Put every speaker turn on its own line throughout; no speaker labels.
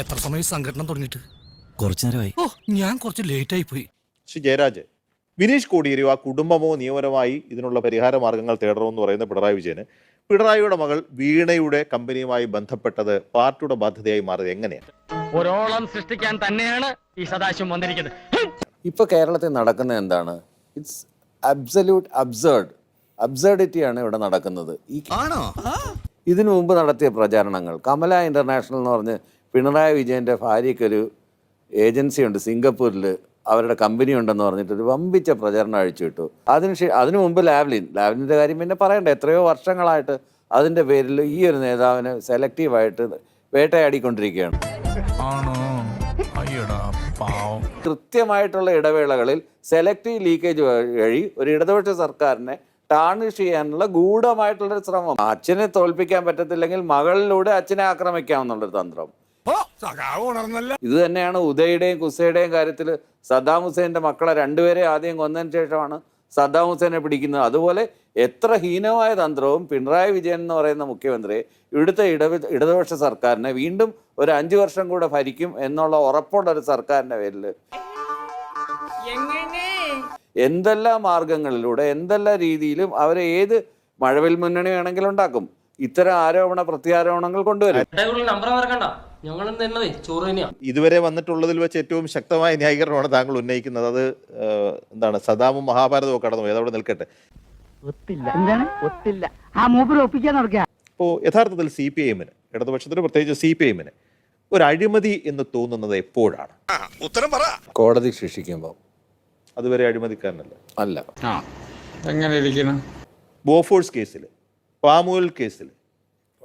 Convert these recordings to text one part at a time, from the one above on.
എത്ര സമയം സംഘടന തുടങ്ങിയിട്ട്?
കുറച്ചു നേരമായി
ഓ ഞാൻ കുറച്ച് ലേറ്റ് ആയി പോയി
ശ്രീ ജയരാജ് വിനീഷ് കോടിയേരിയോ ആ കുടുംബമോ നിയമപരമായി ഇതിനുള്ള പരിഹാര മാർഗങ്ങൾ തേടണമെന്ന് പറയുന്ന പിണറായി വിജയന് പിണറായിയുടെ മകൾ വീണയുടെ കമ്പനിയുമായി ബന്ധപ്പെട്ടത് പാർട്ടിയുടെ ബാധ്യതയായി മാറിയത് എങ്ങനെയാണ്?
ഒരോളം സൃഷ്ടിക്കാൻ തന്നെയാണ് ഈ സദാശിവം വന്നിരിക്കുന്നത്.
ഇപ്പൊ കേരളത്തിൽ നടക്കുന്നത് എന്താണ്? ഇറ്റ്സ് അബ്സല്യൂട്ട് അബ്സേർഡ് അബ്സേർഡിറ്റിയാണ് ഇവിടെ നടക്കുന്നത്. ഈ
ആണോ?
ഇതിനു മുമ്പ് നടത്തിയ പ്രചാരണങ്ങൾ കമല ഇന്റർനാഷണൽ എന്ന് പറഞ്ഞ് പിണറായി വിജയന്റെ ഭാര്യയ്ക്കൊരു ഏജൻസി ഉണ്ട് സിംഗപ്പൂരിൽ. അവരുടെ കമ്പനി ഉണ്ടെന്ന് പറഞ്ഞിട്ട് ഒരു വമ്പിച്ച പ്രചരണം അഴിച്ചുവിട്ടു അതിന് അതിനു മുമ്പ് ലാവ്ലിൻ. ലാവ്ലിന്റെ കാര്യം പിന്നെ പറയണ്ട. എത്രയോ വർഷങ്ങളായിട്ട് അതിന്റെ പേരിൽ ഈ ഒരു നേതാവിനെ സെലക്റ്റീവായിട്ട് വേട്ടയാടിക്കൊണ്ടിരിക്കുകയാണ്. കൃത്യമായിട്ടുള്ള ഇടവേളകളിൽ സെലക്റ്റീവ് ലീക്കേജ് വഴി ഒരു ഇടതുപക്ഷ സർക്കാരിനെ ടാർണിഷ് ചെയ്യാനുള്ള ഗൂഢമായിട്ടുള്ളൊരു ശ്രമം. അച്ഛനെ തോൽപ്പിക്കാൻ പറ്റത്തില്ലെങ്കിൽ മകളിലൂടെ അച്ഛനെ ആക്രമിക്കാമെന്നുള്ളൊരു തന്ത്രം. ഇത് തന്നെയാണ് ഉദയുടെയും കുസയുടെയും കാര്യത്തിൽ സദ്ദാം ഹുസൈന്റെ മക്കളെ രണ്ടുപേരെ ആദ്യം കൊന്നതിന് ശേഷമാണ് സദ്ദാം ഹുസൈനെ പിടിക്കുന്നത്. അതുപോലെ എത്ര ഹീനമായ തന്ത്രവും പിണറായി വിജയൻ എന്ന് പറയുന്ന മുഖ്യമന്ത്രി ഇവിടുത്തെ ഇട ഇടതുപക്ഷ സർക്കാരിനെ വീണ്ടും ഒരു അഞ്ചു വർഷം കൂടെ ഭരിക്കും എന്നുള്ള ഉറപ്പുള്ള ഒരു സർക്കാരിന്റെ പേരിൽ എന്തെല്ലാം മാർഗങ്ങളിലൂടെ എന്തെല്ലാം രീതിയിലും അവരെ ഏത് മഴവിൽ മുന്നണി വേണമെങ്കിലും ഉണ്ടാക്കും. ഇത്തരം ആരോപണ പ്രത്യാരോപണങ്ങൾ കൊണ്ടുവരും.
ഇതുവരെ വന്നിട്ടുള്ളതിൽ വെച്ച് ഏറ്റവും ശക്തമായ ന്യായീകരണമാണ് താങ്കൾ ഉന്നയിക്കുന്നത്. അത് എന്താണ് സദാമും മഹാഭാരതവും കടന്നു അതവിടെ നിൽക്കട്ടെ.
അപ്പോ
ഇപ്പോൾ യഥാർത്ഥത്തിൽ സി പി ഐ എമ്മിന് ഇടതുപക്ഷത്തിന് പ്രത്യേകിച്ച് സി പി ഐ ഒരു അഴിമതി എന്ന് തോന്നുന്നത് എപ്പോഴാണ്? ഉത്തരം പറ.
കോടതി ശിക്ഷിക്കുമ്പോൾ
അതുവരെ അഴിമതിക്കാരനല്ല.
അല്ല.
എങ്ങനെ ഇരിക്കണം
ബോഫോഴ്സ് കേസിൽ പാമോയിൽ കേസിൽ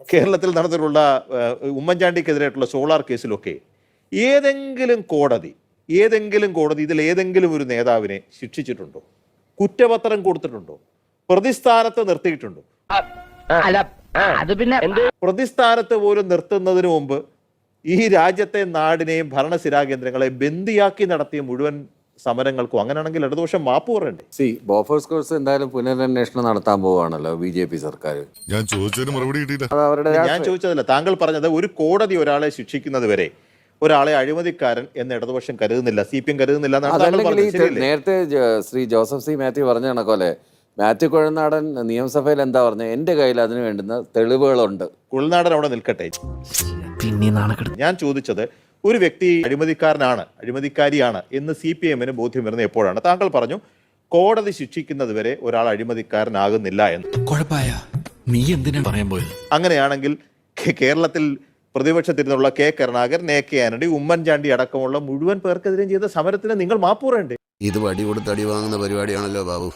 കേരളത്തിൽ നടന്നിട്ടുള്ള ഉമ്മൻചാണ്ടിക്കെതിരായിട്ടുള്ള സോളാർ കേസിലൊക്കെ ഏതെങ്കിലും കോടതി ഏതെങ്കിലും കോടതി ഇതിൽ ഏതെങ്കിലും ഒരു നേതാവിനെ ശിക്ഷിച്ചിട്ടുണ്ടോ? കുറ്റപത്രം കൊടുത്തിട്ടുണ്ടോ? പ്രതിസ്ഥാനത്ത് നിർത്തിയിട്ടുണ്ടോ?
അത് പിന്നെ
പ്രതിസ്ഥാനത്ത് പോലും നിർത്തുന്നതിന് മുമ്പ് ഈ രാജ്യത്തെ നാടിനെയും ഭരണസിരാകേന്ദ്രങ്ങളെ ബന്ദിയാക്കി നടത്തിയ മുഴുവൻ സമരങ്ങൾക്കും അങ്ങനെയാണെങ്കിൽ ഇടതുപക്ഷം മാപ്പ് പറയണ്ടേ?
സി ബോഫേഴ്സ് കോഴ്സ് എന്തായാലും പുനരന്വേഷണം നടത്താൻ പോവാണല്ലോ ബി ജെ പി സർക്കാർ.
ഞാൻ ചോദിച്ചതിന് മറുപടി കിട്ടിയില്ല.
അത് അവരുടെ
ഞാൻ
രാഷ്ട്രീയ-
ചോദിച്ചതല്ല താങ്കൾ പറഞ്ഞത് ഒരു കോടതി ഒരാളെ ശിക്ഷിക്കുന്നത് വരെ ഒരാളെ അഴിമതിക്കാരൻ എന്ന് ഇടതുപക്ഷം കരുതുന്നില്ല സി പി എം കരുതുന്നില്ല എന്നാണ് താങ്കൾ
അതല്ലെങ്കിൽ ഈ
പറഞ്ഞത്. ശരിയല്ലേ?
നേരത്തെ ജ- ശ്രീ ജോസഫ് സി മാത്യു പറഞ്ഞ കണക്കോലെ മാത്യു കുഴനാടൻ നിയമസഭയിൽ എന്താ പറഞ്ഞത്? എന്റെ കയ്യിൽ അതിന് വേണ്ടുന്ന തെളിവുകളുണ്ട്.
കുഴൽനാടൻ അവിടെ നിൽക്കട്ടെ.
പിന്നെ നാണക്കെടുത്ത്.
ഞാൻ ചോദിച്ചത് ഒരു വ്യക്തി അഴിമതിക്കാരനാണ് അഴിമതിക്കാരിയാണ് എന്ന് സി പി എമ്മിന് ബോധ്യം വരുന്നത് എപ്പോഴാണ്? താങ്കൾ പറഞ്ഞു കോടതി ശിക്ഷിക്കുന്നത് വരെ ഒരാൾ അഴിമതിക്കാരനാകുന്നില്ല എന്ന്.
കുഴപ്പമായ നീ എന്തിനാ പറയാൻ പോയത്?
അങ്ങനെയാണെങ്കിൽ കേരളത്തിൽ പ്രതിപക്ഷത്തിരുന്നുള്ള കെ കരുണാകരൻ എ കെ ആന്റണി ഉമ്മൻചാണ്ടി അടക്കമുള്ള മുഴുവൻ പേർക്കെതിരെ ചെയ്ത സമരത്തിന് നിങ്ങൾ മാപ്പ് പറയണ്ടേ?
ഇത് വടി കൊടുത്ത് അടി വാങ്ങുന്ന പരിപാടിയാണല്ലോ ബാബു.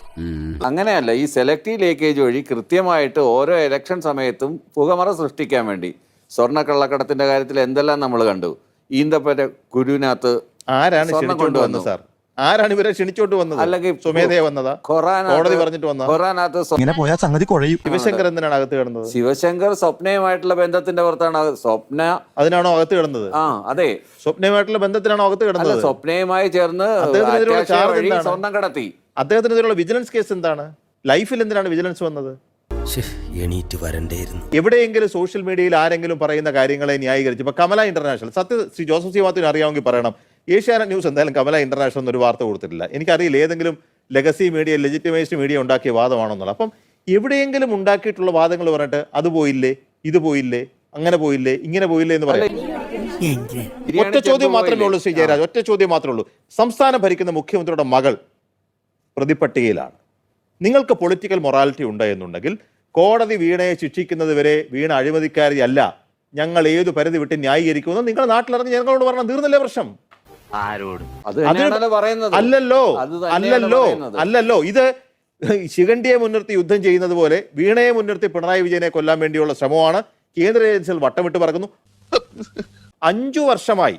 അങ്ങനെയല്ല ഈ സെലക്റ്റീവ് ലീക്കേജ് വഴി കൃത്യമായിട്ട് ഓരോ ഇലക്ഷൻ സമയത്തും പുകമറ സൃഷ്ടിക്കാൻ വേണ്ടി സ്വർണ കള്ളക്കടത്തിന്റെ കാര്യത്തിൽ എന്തെല്ലാം നമ്മൾ കണ്ടു? ഈന്തപ്പറ്റ കുരുവിനകത്ത്
ആരാണ് ക്ഷണിച്ചോണ്ട്
കൊണ്ടുവന്നു.
വന്നത് സാർ? ആരാണ് ഇവരെ ക്ഷണിച്ചോണ്ട് വന്നത്?
അല്ലെങ്കിൽ
സ്വമേധയെ വന്നതാ? കോടതി പറഞ്ഞിട്ട് വന്നത്?
ഖുറാനകത്ത്
ഇങ്ങനെ പോയാൽ സംഗതി കുഴയും.
ശിവശങ്കർ എന്തിനാണ് അകത്ത് കിടന്നത്?
ശിവശങ്കർ സ്വപ്നയുമായിട്ടുള്ള ബന്ധത്തിന്റെ പുറത്താണ് സ്വപ്ന
അതിനാണോ അകത്ത് കിടന്നത്?
ആ അതെ.
സ്വപ്നയുമായിട്ടുള്ള ബന്ധത്തിനാണോ അകത്ത് കിടന്നത്?
സ്വപ്നയുമായി ചേർന്ന്? സ്വർണം കടത്തി.
അദ്ദേഹത്തിനെതിരെയുള്ള വിജിലൻസ് കേസ് എന്താണ്? ലൈഫിൽ എന്തിനാണ് വിജിലൻസ് വന്നത്?
എണീറ്റ് വരണ്ടേയിരുന്നു.
എവിടെയെങ്കിലും സോഷ്യൽ മീഡിയയിൽ ആരെങ്കിലും പറയുന്ന കാര്യങ്ങളെ ന്യായീകരിച്ച് ഇപ്പൊ കമല ഇന്റർനാഷണൽ സത്യ ശ്രീ ജോസഫ് സി മാത്യുവിന് അറിയാമെങ്കിൽ പറയണം. ഏഷ്യാനെറ്റ് ന്യൂസ് എന്തായാലും കമല ഇന്റർനാഷണൽ എന്നൊരു വാർത്ത കൊടുത്തിട്ടില്ല. എനിക്കറിയില്ല ഏതെങ്കിലും ലെഗസി മീഡിയ ലെജിറ്റിമൈസ്ഡ് മീഡിയ ഉണ്ടാക്കിയ വാദമാണെന്നുള്ളത്. അപ്പം എവിടെയെങ്കിലും ഉണ്ടാക്കിയിട്ടുള്ള വാദങ്ങൾ പറഞ്ഞിട്ട് അത് പോയില്ലേ ഇത് പോയില്ലേ അങ്ങനെ പോയില്ലേ ഇങ്ങനെ പോയില്ലേ എന്ന് പറയാം. ഒറ്റ ചോദ്യം മാത്രമേ ഉള്ളൂ ശ്രീ ജയരാജ്. ഒറ്റ ചോദ്യം മാത്രമേ ഉള്ളൂ. സംസ്ഥാനം ഭരിക്കുന്ന മുഖ്യമന്ത്രിയുടെ മകൾ പ്രതിപട്ടികയിലാണ്. നിങ്ങൾക്ക് പൊളിറ്റിക്കൽ മൊറാലിറ്റി ഉണ്ട് എന്നുണ്ടെങ്കിൽ കോടതി വീണയെ ശിക്ഷിക്കുന്നത് വരെ വീണ അഴിമതിക്കാരി അല്ല ഞങ്ങൾ ഏത് പരിധി വിട്ട് ന്യായീകരിക്കുമെന്ന് നിങ്ങൾ നാട്ടിലിറങ്ങി ഞങ്ങളോട് പറഞ്ഞാൽ തീർന്നില്ലേ പ്രശ്നം?
അത് തന്നെയാണല്ലോ പറയുന്നത്.
അല്ലല്ലോ. അല്ലല്ലോ. അല്ലല്ലോ. ഇത് ശിഖണ്ഡിയെ മുൻനിർത്തി യുദ്ധം ചെയ്യുന്നത് പോലെ വീണയെ മുൻനിർത്തി പിണറായി വിജയനെ കൊല്ലാൻ വേണ്ടിയുള്ള ശ്രമമാണ് കേന്ദ്ര ഏജൻസികൾ വട്ടമിട്ട് പറക്കുന്നു. അഞ്ചു വർഷമായി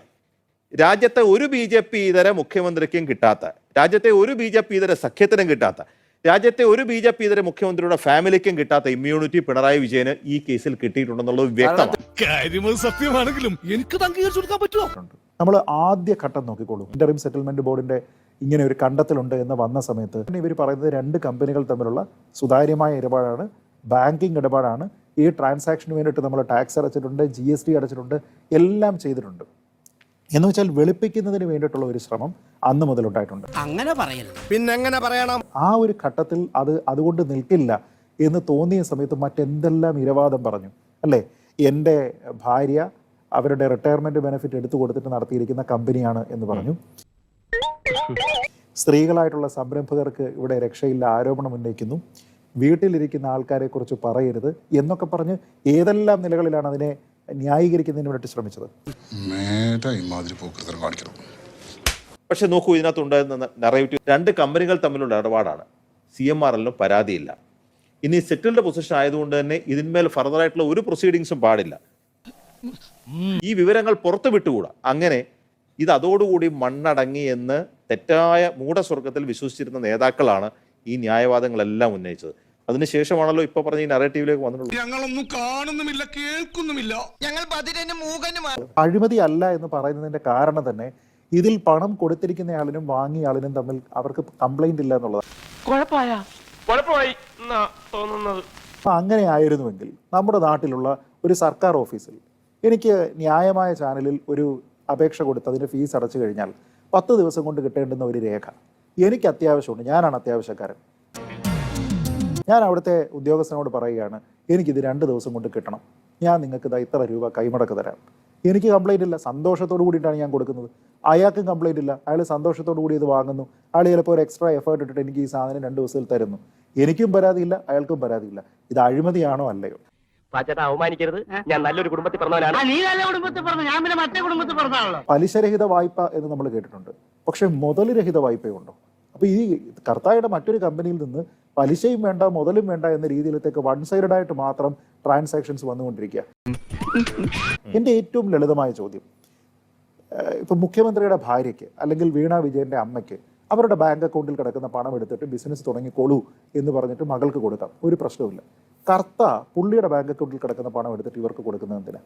രാജ്യത്തെ ഒരു ബി ജെ പി ഇതര മുഖ്യമന്ത്രിക്കും കിട്ടാത്ത രാജ്യത്തെ ഒരു ബി ജെ പി ഇതര സഖ്യത്തിനും കിട്ടാത്ത രാജ്യത്തെ ഒരു ബി ജെ പി ഇതര മുഖ്യമന്ത്രിയുടെ ഫാമിലിക്കും കിട്ടാത്ത ഇമ്മ്യൂണിറ്റി പിണറായി വിജയന് ഈ കേസിൽ കിട്ടിയിട്ടുണ്ടെന്നുള്ളത് വ്യക്തമാണ്.
സത്യമാണെങ്കിലും എനിക്ക് അംഗീകരിച്ചു കൊടുക്കാൻ പറ്റുമോ?
നമ്മൾ ആദ്യ ഘട്ടം നോക്കിക്കോളൂ. ഇന്ററിം സെറ്റിൽമെന്റ് ബോർഡിന്റെ ഇങ്ങനെ ഒരു കണ്ടെത്തലുണ്ട് എന്ന് വന്ന സമയത്ത് ഇവർ പറയുന്നത് രണ്ട് കമ്പനികൾ തമ്മിലുള്ള സുതാര്യമായ ഇടപാടാണ് ബാങ്കിങ് ഇടപാടാണ്. ഈ ട്രാൻസാക്ഷന് വേണ്ടിയിട്ട് നമ്മൾ ടാക്സ് അടച്ചിട്ടുണ്ട് ജി എസ് ടി അടച്ചിട്ടുണ്ട് എല്ലാം ചെയ്തിട്ടുണ്ട്. എന്ന് വെച്ചാൽ വെളുപ്പിക്കുന്നതിന് വേണ്ടിയിട്ടുള്ള ഒരു ശ്രമം അന്ന് മുതൽ ഉണ്ടായിട്ടുണ്ട്
അങ്ങനെ പിന്നെ
എങ്ങനെ പറയണം?
ആ ഒരു ഘട്ടത്തിൽ അത് അതുകൊണ്ട് നിൽക്കില്ല എന്ന് തോന്നിയ സമയത്ത് മറ്റെന്തെല്ലാം ഇരവാദം പറഞ്ഞു അല്ലേ? എന്റെ ഭാര്യ അവരുടെ റിട്ടയർമെന്റ് ബെനിഫിറ്റ് എടുത്തു കൊടുത്തിട്ട് നടത്തിയിരിക്കുന്ന കമ്പനിയാണ് എന്ന് പറഞ്ഞു. സ്ത്രീകളായിട്ടുള്ള സംരംഭകർക്ക് ഇവിടെ രക്ഷയില്ല ആരോപണം ഉന്നയിക്കുന്നു. വീട്ടിലിരിക്കുന്ന ആൾക്കാരെ കുറിച്ച് പറയരുത് എന്നൊക്കെ പറഞ്ഞ് ഏതെല്ലാം നിലകളിലാണ് അതിനെ ന്യായീകരിക്കുന്നതിന് വേണ്ടി ശ്രമിച്ചത്.
പക്ഷെ നോക്കൂ ഇതിനകത്ത് ഇതിനകത്തുണ്ടായിരുന്ന നറേറ്റീവ് രണ്ട് കമ്പനികൾ തമ്മിലുള്ള ഇടപാടാണ്. സി എം ആർ എല്ലിനും പരാതിയില്ല. ഇനി സെറ്റിൽഡ് പൊസിഷൻ ആയതുകൊണ്ട് തന്നെ ഇതിന്മേൽ ഫർദറായിട്ടുള്ള ഒരു പ്രൊസീഡിങ്സും പാടില്ല. ഈ വിവരങ്ങൾ പുറത്തു വിട്ടുകൂടാ. അങ്ങനെ ഇത് അതോടുകൂടി മണ്ണടങ്ങി എന്ന് തെറ്റായ മൂടസ്വർഗത്തിൽ വിശ്വസിച്ചിരുന്ന നേതാക്കളാണ് ഈ ന്യായവാദങ്ങളെല്ലാം ഉന്നയിച്ചത്. അതിനുശേഷമാണല്ലോ ഇപ്പൊ പറഞ്ഞ ഈ നറേറ്റീവിലേക്ക് വന്നിട്ടുള്ളത്.
ഞങ്ങളൊന്നും കാണുന്നുമില്ല കേൾക്കുന്നുമില്ല.
ഞങ്ങൾ
അഴിമതി അല്ല എന്ന് പറയുന്നതിന്റെ കാരണം തന്നെ ഇതിൽ പണം കൊടുത്തിരിക്കുന്ന ആളിനും വാങ്ങിയ ആളിനും തമ്മിൽ അവർക്ക് കംപ്ലൈന്റ് ഇല്ല എന്നുള്ളതാണ്. അങ്ങനെ ആയിരുന്നുവെങ്കിൽ നമ്മുടെ നാട്ടിലുള്ള ഒരു സർക്കാർ ഓഫീസിൽ എനിക്ക് ന്യായമായ ചാനലിൽ ഒരു അപേക്ഷ കൊടുത്ത് അതിന്റെ ഫീസ് അടച്ചു കഴിഞ്ഞാൽ പത്ത് ദിവസം കൊണ്ട് കിട്ടേണ്ടുന്ന ഒരു രേഖ എനിക്ക് അത്യാവശ്യമുണ്ട്. ഞാനാണ് അത്യാവശ്യക്കാരൻ. ഞാൻ അവിടുത്തെ ഉദ്യോഗസ്ഥനോട് പറയുകയാണ് എനിക്കിത് രണ്ട് ദിവസം കൊണ്ട് കിട്ടണം. ഞാൻ നിങ്ങൾക്ക് ഇതാ ഇത്ര രൂപ കൈമടക്ക് തരാം. എനിക്ക് കംപ്ലൈന്റ് ഇല്ല. സന്തോഷത്തോടു കൂടിയിട്ടാണ് ഞാൻ കൊടുക്കുന്നത്. അയാൾക്കും കംപ്ലൈന്റ് ഇല്ല. അയാൾ സന്തോഷത്തോടു കൂടി ഇത് വാങ്ങുന്നു. അയാൾ ചിലപ്പോൾ ഒരു എക്സ്ട്രാ എഫേർട്ട് ഇട്ടിട്ട് എനിക്ക് ഈ സാധനം രണ്ട് ദിവസത്തിൽ തരുന്നു. എനിക്കും പരാതിയില്ല അയാൾക്കും പരാതിയില്ല ഇത് അഴിമതിയാണോ അല്ലയോ?
അവമാനിക്കരുത്. ഞാൻ നല്ലൊരു കുടുംബത്തിൽ പറഞ്ഞവനാണ്
നീ നല്ല കുടുംബത്തിൽ പറഞ്ഞു ഞാൻ പിന്നെ മറ്റേ കുടുംബത്തിൽ പറഞ്ഞാണല്ലോ
പലിശരഹിത വായ്പ എന്ന് നമ്മൾ കേട്ടിട്ടുണ്ട്. പക്ഷെ മുതൽ രഹിത വായ്പയുണ്ടോ? അപ്പോൾ ഈ കർത്തായുടെ മറ്റൊരു കമ്പനിയിൽ നിന്ന് പലിശയും വേണ്ട മുതലും വേണ്ട എന്ന രീതിയിലത്തേക്ക് വൺ സൈഡഡ് ആയിട്ട് മാത്രം ട്രാൻസാക്ഷൻസ് വന്നുകൊണ്ടിരിക്കുക. എന്റെ ഏറ്റവും ലളിതമായ ചോദ്യം ഇപ്പം മുഖ്യമന്ത്രിയുടെ ഭാര്യയ്ക്ക് അല്ലെങ്കിൽ വീണ വിജയന്റെ അമ്മയ്ക്ക് അവരുടെ ബാങ്ക് അക്കൗണ്ടിൽ കിടക്കുന്ന പണം എടുത്തിട്ട് ബിസിനസ് തുടങ്ങിക്കോളൂ എന്ന് പറഞ്ഞിട്ട് മകൾക്ക് കൊടുക്കാം. ഒരു പ്രശ്നവുമില്ല. കർത്ത പുള്ളിയുടെ ബാങ്ക് അക്കൗണ്ടിൽ കിടക്കുന്ന പണം എടുത്തിട്ട് ഇവർക്ക് കൊടുക്കുന്നത് എന്തിനാ?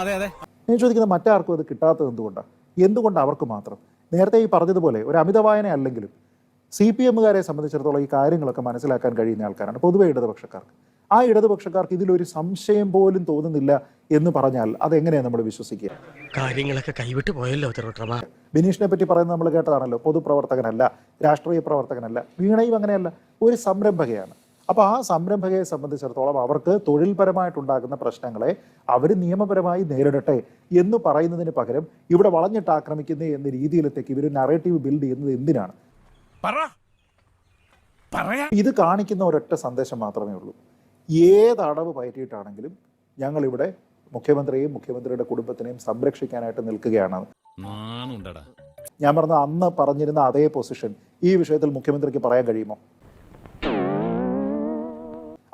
അതെ അതെ
ഞാൻ ചോദിക്കുന്ന മറ്റാർക്കും അത് കിട്ടാത്തത് എന്തുകൊണ്ടാണ് എന്തുകൊണ്ട് അവർക്ക് മാത്രം? നേരത്തെ ഈ പറഞ്ഞതുപോലെ ഒരു അമിതവായന അല്ലെങ്കിലും സി പി എമ്മുകാരെ സംബന്ധിച്ചിടത്തോളം ഈ കാര്യങ്ങളൊക്കെ മനസ്സിലാക്കാൻ കഴിയുന്ന ആൾക്കാരാണ് പൊതുവെ ഇടതുപക്ഷക്കാർക്ക്. ആ ഇടതുപക്ഷക്കാർക്ക് ഇതിലൊരു സംശയം പോലും തോന്നുന്നില്ല എന്ന് പറഞ്ഞാൽ അതെങ്ങനെയാണ് നമ്മൾ വിശ്വസിക്കുക?
കാര്യങ്ങളൊക്കെ കൈവിട്ട് പോയല്ലോ
ബിനീഷിനെ പറ്റി പറയുന്നത് നമ്മൾ കേട്ടതാണല്ലോ പൊതുപ്രവർത്തകനല്ല രാഷ്ട്രീയ പ്രവർത്തകനല്ല വീണയും അങ്ങനെയല്ല ഒരു സംരംഭകയാണ്. അപ്പോൾ ആ സംരംഭകയെ സംബന്ധിച്ചിടത്തോളം അവർക്ക് തൊഴിൽപരമായിട്ടുണ്ടാകുന്ന പ്രശ്നങ്ങളെ അവർ നിയമപരമായി നേരിടട്ടെ എന്ന് പറയുന്നതിന് പകരം ഇവിടെ വളഞ്ഞിട്ട് ആക്രമിക്കുന്നേ എന്ന രീതിയിലത്തേക്ക് ഇവർ നറേറ്റീവ് ബിൽഡ് ചെയ്യുന്നത് എന്തിനാണ്?
പറ. പറയാ.
ഇത് കാണിക്കുന്ന ഒരൊറ്റ സന്ദേശം മാത്രമേ ഉള്ളൂ. ഏത് അടവ് പയറ്റിയിട്ടാണെങ്കിലും ഞങ്ങൾ ഇവിടെ മുഖ്യമന്ത്രിയെയും മുഖ്യമന്ത്രിയുടെ കുടുംബത്തിനെയും സംരക്ഷിക്കാനായിട്ട് നിൽക്കുകയാണ്. ഞാൻ പറഞ്ഞ അന്ന് പറഞ്ഞിരുന്ന അതേ പൊസിഷൻ ഈ വിഷയത്തിൽ മുഖ്യമന്ത്രിക്ക് പറയാൻ കഴിയുമോ?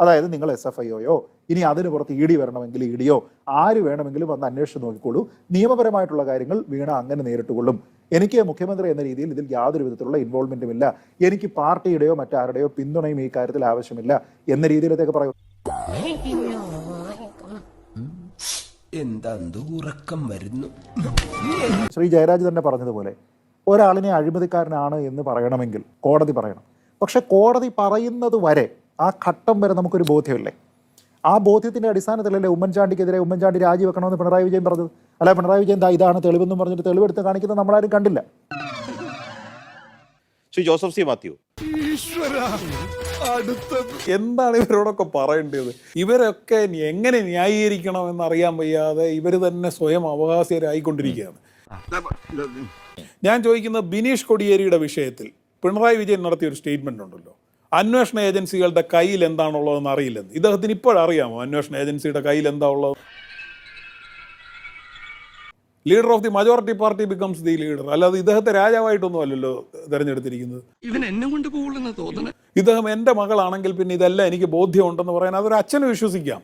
അതായത് നിങ്ങൾ എസ് എഫ് ഐയോയോ ഇനി അതിന് പുറത്ത് ഇ ഡി വരണമെങ്കിൽ ഇ ഡിയോ ആര് വേണമെങ്കിലും വന്ന് അന്വേഷിച്ച് നോക്കിക്കോളൂ. നിയമപരമായിട്ടുള്ള കാര്യങ്ങൾ വീണ അങ്ങനെ നേരിട്ടുകൊള്ളും എനിക്ക് മുഖ്യമന്ത്രി എന്ന രീതിയിൽ ഇതിൽ യാതൊരു വിധത്തിലുള്ള ഇൻവോൾവ്മെന്റും ഇല്ല. എനിക്ക് പാർട്ടിയുടെയോ മറ്റാരുടെയോ പിന്തുണയും ഈ കാര്യത്തിൽ ആവശ്യമില്ല എന്ന രീതിയിലത്തേക്ക് പറയും.
എന്താ ഉറക്കം വരുന്നു.
ശ്രീ ജയരാജ് തന്നെ പറഞ്ഞതുപോലെ ഒരാളിനെ അഴിമതിക്കാരനാണ് എന്ന് പറയണമെങ്കിൽ കോടതി പറയണം. പക്ഷെ കോടതി പറയുന്നത് വരെ ആ ഘട്ടം വരെ നമുക്കൊരു ബോധ്യമില്ലേ? ആ ബോധ്യത്തിന്റെ അടിസ്ഥാനത്തിലല്ലേ ഉമ്മൻചാണ്ടിക്കെതിരെ ഉമ്മൻചാണ്ടി രാജിവെക്കണമെന്ന് പിണറായി വിജയൻ പറഞ്ഞത്? അല്ല പിണറായി വിജയൻ ദാ ഇതാണ് തെളിവെന്നും പറഞ്ഞിട്ട് തെളിവെടുത്ത് കാണിക്കുന്നത് നമ്മളാരും കണ്ടില്ല.
ശ്രീ ജോസഫ് സി മാത്യു.
എന്താണ് ഇവരോടൊക്കെ പറയേണ്ടത്? ഇവരൊക്കെ എങ്ങനെ ന്യായീകരിക്കണം എന്നറിയാൻ വയ്യാതെ ഇവർ തന്നെ സ്വയം അവകാശരായിക്കൊണ്ടിരിക്കുകയാണ് ഞാൻ ചോദിക്കുന്നത് ബിനീഷ് കൊടിയേരിയുടെ വിഷയത്തിൽ പിണറായി വിജയൻ നടത്തിയ ഒരു സ്റ്റേറ്റ്മെന്റ് ഉണ്ടല്ലോ. അന്വേഷണ ഏജൻസികളുടെ കയ്യിൽ എന്താണുള്ളതെന്ന് അറിയില്ലെന്ന്. ഇദ്ദേഹത്തിന് ഇപ്പോഴറിയാമോ അന്വേഷണ ഏജൻസിയുടെ കയ്യിൽ എന്താ ഉള്ളത്? Leader of the majority party becomes the leader അല്ലാതെ ഇദ്ദേഹത്തെ രാജാവായിട്ടൊന്നും അല്ലല്ലോ തെരഞ്ഞെടുത്തിരിക്കുന്നത്.
ഇവൻ എന്നെ കൊണ്ട്
ഇദ്ദേഹം എന്റെ മകളാണെങ്കിൽ പിന്നെ ഇതെല്ലാം എനിക്ക് ബോധ്യമുണ്ടെന്ന് പറയാൻ അതൊരു അച്ഛന് വിശ്വസിക്കാം.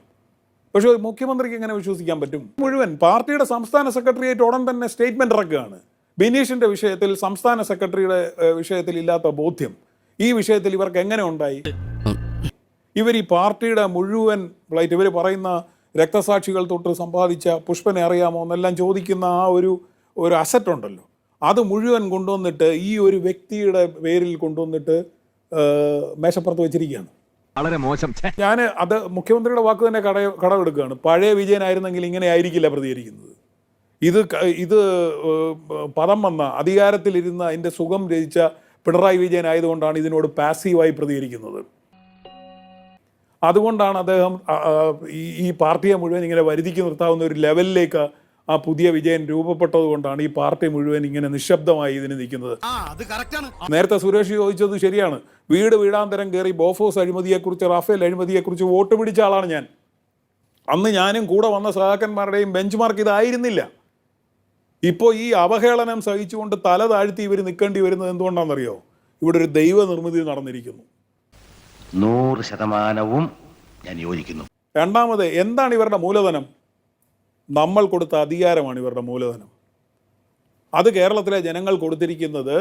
പക്ഷേ മുഖ്യമന്ത്രിക്ക് എങ്ങനെ വിശ്വസിക്കാൻ പറ്റും? മുഴുവൻ പാർട്ടിയുടെ സംസ്ഥാന സെക്രട്ടേറിയറ്റ് ഉടൻ തന്നെ സ്റ്റേറ്റ്മെന്റ് ഇറക്കുകയാണ്. ബിനീഷിന്റെ വിഷയത്തിൽ സംസ്ഥാന സെക്രട്ടറിയുടെ വിഷയത്തിൽ ഇല്ലാത്ത ബോധ്യം. ഈ വിഷയത്തിൽ ഇവർക്ക് എങ്ങനെ ഉണ്ടായി? ഇവർ ഈ പാർട്ടിയുടെ മുഴുവൻ ഫ്ലൈറ്റ് ഇവർ പറയുന്ന രക്തസാക്ഷികൾ തൊട്ട് സമ്പാദിച്ച പുഷ്പനെ അറിയാമോ എന്നെല്ലാം ചോദിക്കുന്ന ആ ഒരു ഒരു അസറ്റ് ഉണ്ടല്ലോ. അത് മുഴുവൻ കൊണ്ടുവന്നിട്ട് ഈ ഒരു വ്യക്തിയുടെ പേരിൽ കൊണ്ടുവന്നിട്ട് മേശപ്പുറത്ത് വെച്ചിരിക്കുകയാണ്.
വളരെ മോശം.
ഞാൻ അത് മുഖ്യമന്ത്രിയുടെ വാക്ക് തന്നെ കട കടമെടുക്കുകയാണ്. പഴയ വിജയനായിരുന്നെങ്കിൽ ഇങ്ങനെ ആയിരിക്കില്ല പ്രതികരിക്കുന്നത്. ഇത് ഇത് പദം വന്ന അധികാരത്തിലിരുന്ന അതിന്റെ സുഖം രചിച്ച പിണറായി വിജയൻ ആയതുകൊണ്ടാണ് ഇതിനോട് പാസീവായി പ്രതികരിക്കുന്നത്. അതുകൊണ്ടാണ് അദ്ദേഹം ഈ പാർട്ടിയെ മുഴുവൻ ഇങ്ങനെ വരുതിക്ക് നിർത്താവുന്ന ഒരു ലെവലിലേക്ക് ആ പുതിയ വിജയൻ രൂപപ്പെട്ടതുകൊണ്ടാണ് ഈ പാർട്ടി മുഴുവൻ ഇങ്ങനെ നിശബ്ദമായി ഇതിന് നിൽക്കുന്നത്. നേരത്തെ സുരേഷ് ചോദിച്ചത് ശരിയാണ്. വീട് വീടാന്തരം കയറി ബോഫോസ് അഴിമതിയെക്കുറിച്ച് റാഫേൽ അഴിമതിയെക്കുറിച്ച് വോട്ട് പിടിച്ച ആളാണ് ഞാൻ. അന്ന് ഞാനും കൂടെ വന്ന സഹാക്കന്മാരുടെയും ബെഞ്ച് മാർക്ക് ഇതായിരുന്നില്ല. ഇപ്പോൾ ഈ അവഹേളനം സഹിച്ചുകൊണ്ട് തല താഴ്ത്തി ഇവർ നിൽക്കേണ്ടി വരുന്നത് എന്തുകൊണ്ടാണെന്നറിയോ? ഇവിടെ ഒരു ദൈവ നിർമ്മിതി നടന്നിരിക്കുന്നു.
നൂറ് ശതമാനവും ഞാൻ യോജിക്കുന്നു.
രണ്ടാമത് എന്താണ് ഇവരുടെ മൂലധനം? നമ്മൾ കൊടുത്ത അധികാരമാണ് ഇവരുടെ മൂലധനം. അത് കേരളത്തിലെ ജനങ്ങൾ കൊടുത്തിരിക്കുന്നത്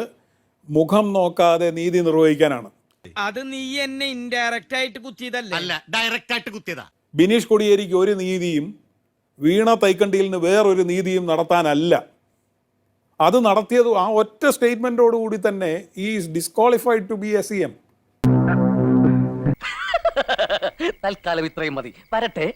മുഖം നോക്കാതെ നീതി നിർവഹിക്കാനാണ്.
അത് നീ എന്നെ ഇൻഡയറക്റ്റ് ആയിട്ട് കുത്തിയതല്ല? അല്ല ഡയറക്റ്റ് ആയിട്ട് കുത്തിയതാ.
ബിനീഷ് കൊടിയേരിക്ക് ഒരു നീതിയും വീണ തൈക്കണ്ടിയിലിന് വേറൊരു നീതിയും നടത്താനല്ല. അത് നടത്തിയത് ആ ഒറ്റ സ്റ്റേറ്റ്മെന്റോടുകൂടി തന്നെ ഈ disqualified to be a C M
തൽക്കാലം ഇത്രയും മതി. വരട്ടെ.